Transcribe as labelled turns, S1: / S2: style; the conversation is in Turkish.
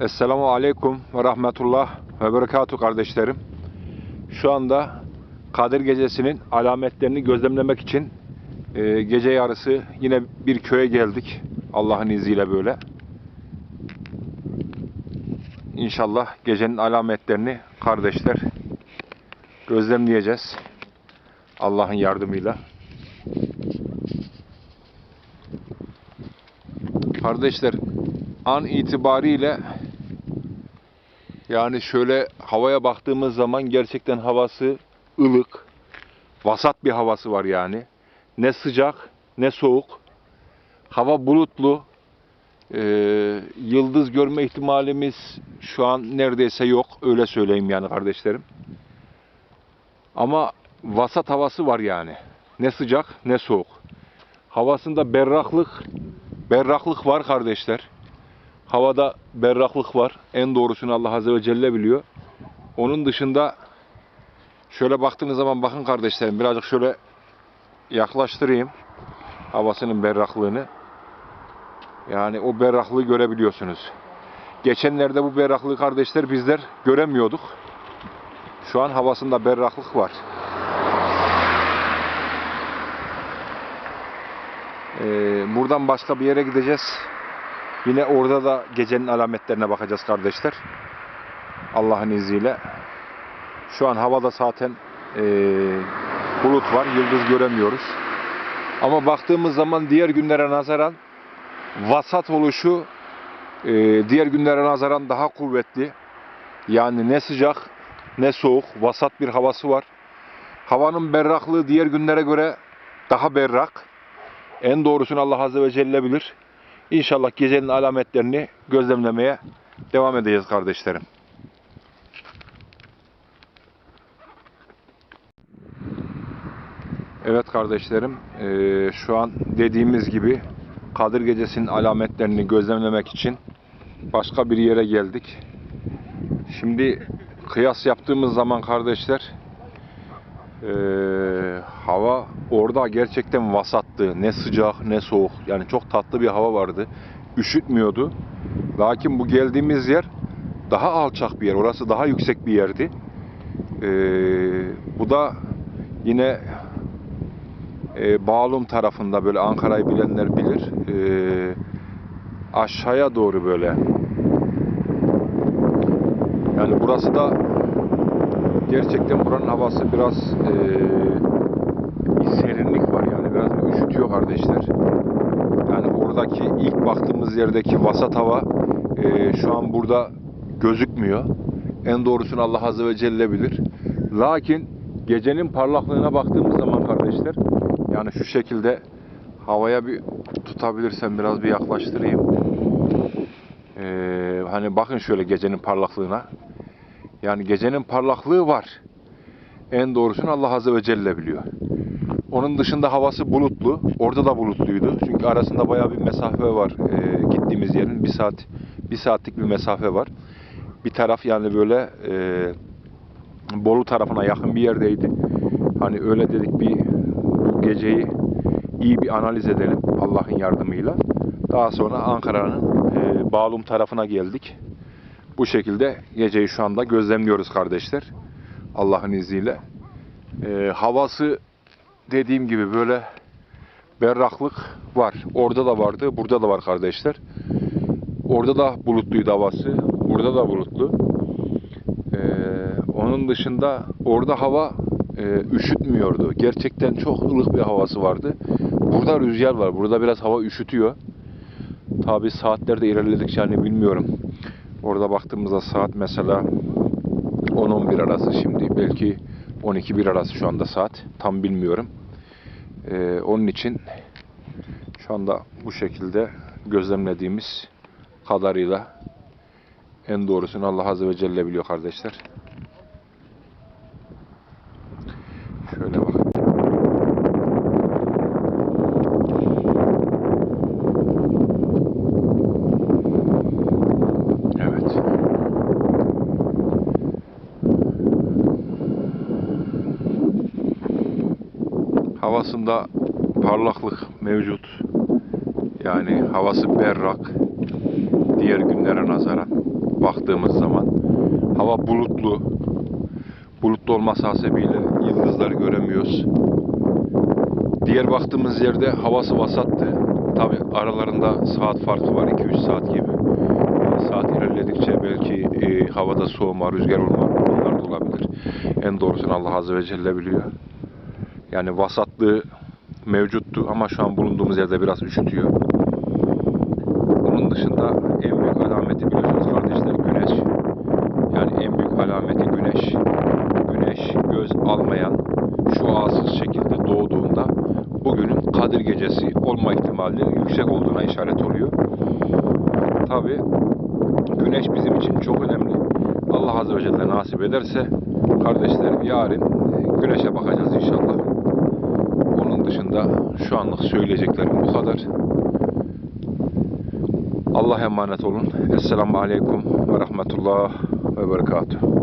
S1: Esselamu Aleyküm ve Rahmetullah ve Berekatuhu kardeşlerim. Şu anda Kadir Gecesi'nin alametlerini gözlemlemek için e, gece yarısı yine bir köye geldik. Allah'ın izniyle böyle. İnşallah gecenin alametlerini kardeşler gözlemleyeceğiz. Allah'ın yardımıyla. Kardeşler an itibariyle yani şöyle havaya baktığımız zaman gerçekten havası ılık, vasat bir havası var yani. Ne sıcak ne soğuk. Hava bulutlu. Ee, yıldız görme ihtimalimiz şu an neredeyse yok. Öyle söyleyeyim yani kardeşlerim. Ama vasat havası var yani. Ne sıcak ne soğuk. Havasında berraklık, berraklık var kardeşler. Havada berraklık var. En doğrusunu Allah Azze ve Celle biliyor. Onun dışında şöyle baktığınız zaman bakın kardeşlerim birazcık şöyle yaklaştırayım havasının berraklığını. Yani o berraklığı görebiliyorsunuz. Geçenlerde bu berraklığı kardeşler bizler göremiyorduk. Şu an havasında berraklık var. Ee, buradan başka bir yere gideceğiz. Yine orada da gecenin alametlerine bakacağız kardeşler. Allah'ın izniyle. Şu an havada zaten eee, bulut var. Yıldız göremiyoruz. Ama baktığımız zaman diğer günlere nazaran vasat oluşu eee, diğer günlere nazaran daha kuvvetli. Yani ne sıcak ne soğuk. Vasat bir havası var. Havanın berraklığı diğer günlere göre daha berrak. En doğrusunu Allah Azze ve Celle bilir. İnşallah gecenin alametlerini gözlemlemeye devam edeceğiz kardeşlerim. Evet kardeşlerim, eee, şu an dediğimiz gibi Kadir Gecesi'nin alametlerini gözlemlemek için başka bir yere geldik. Şimdi kıyas yaptığımız zaman kardeşler, eee, hava orada gerçekten vasattı. Ne sıcak ne soğuk. Yani çok tatlı bir hava vardı. Üşütmüyordu. Lakin bu geldiğimiz yer daha alçak bir yer. Orası daha yüksek bir yerdi. Eee, bu da yine e, Bağlum tarafında böyle Ankara'yı bilenler bilir. E, aşağıya doğru böyle. Yani burası da gerçekten buranın havası biraz e, bir serinlik var yani biraz bir üşütüyor kardeşler. Yani oradaki ilk baktığımız yerdeki vasat hava e, şu an burada gözükmüyor. En doğrusunu Allah Azze ve Celle bilir. Lakin gecenin parlaklığına baktığımız zaman kardeşler yani şu şekilde havaya bir tutabilirsem biraz bir yaklaştırayım. Ee, hani bakın şöyle gecenin parlaklığına. Yani gecenin parlaklığı var. En doğrusunu Allah Azze ve Celle biliyor. Onun dışında havası bulutlu. Orada da bulutluydu. Çünkü arasında bayağı bir mesafe var ee, gittiğimiz yerin. Bir saat, bir saatlik bir mesafe var. Bir taraf yani böyle e, Bolu tarafına yakın bir yerdeydi. Hani öyle dedik bir bu geceyi iyi bir analiz edelim Allah'ın yardımıyla. Daha sonra Ankara'nın e, Bağlum tarafına geldik. Bu şekilde geceyi şu anda gözlemliyoruz kardeşler. Allah'ın izniyle. E, havası dediğim gibi böyle berraklık var. Orada da vardı, burada da var kardeşler. Orada da bulutluydu havası. Burada da bulutlu. Ee, onun dışında orada hava e, üşütmüyordu. Gerçekten çok ılık bir havası vardı. Burada rüzgar var. Burada biraz hava üşütüyor. Tabi saatlerde ilerledikçe hani bilmiyorum. Orada baktığımızda saat mesela 10-11 arası şimdi. Belki 12-1 arası şu anda saat. Tam bilmiyorum. Ee, onun için şu anda bu şekilde gözlemlediğimiz kadarıyla en doğrusunu Allah Azze ve Celle biliyor kardeşler. Şöyle bak. Evet. Havasında parlaklık mevcut. Yani havası berrak diğer günlere nazaran. baktığımız zaman hava bulutlu. Bulutlu olması hasebiyle yıldızları göremiyoruz. Diğer baktığımız yerde havası vasattı. Tabi aralarında saat farkı var 2-3 saat gibi. Saat ilerledikçe belki e, havada soğuma, rüzgar olma bunlar da olabilir. En doğrusunu Allah Azze ve Celle biliyor. Yani vasatlığı mevcuttu ama şu an bulunduğumuz yerde biraz üşütüyor. Bunun dışında en büyük alameti biliyorsunuz kardeşler güneş. Yani en büyük alameti güneş. Güneş göz almayan şu asız şekilde doğduğunda bugünün Kadir gecesi olma ihtimalinin yüksek olduğuna işaret oluyor. Tabi güneş bizim için çok önemli. Allah Azze ve Celle nasip ederse kardeşler yarın güneşe bakacağız inşallah. Dışında şu anlık söyleyeceklerim bu kadar. Allah'a emanet olun. Esselamu Aleyküm ve Rahmetullah ve Berekatuhu.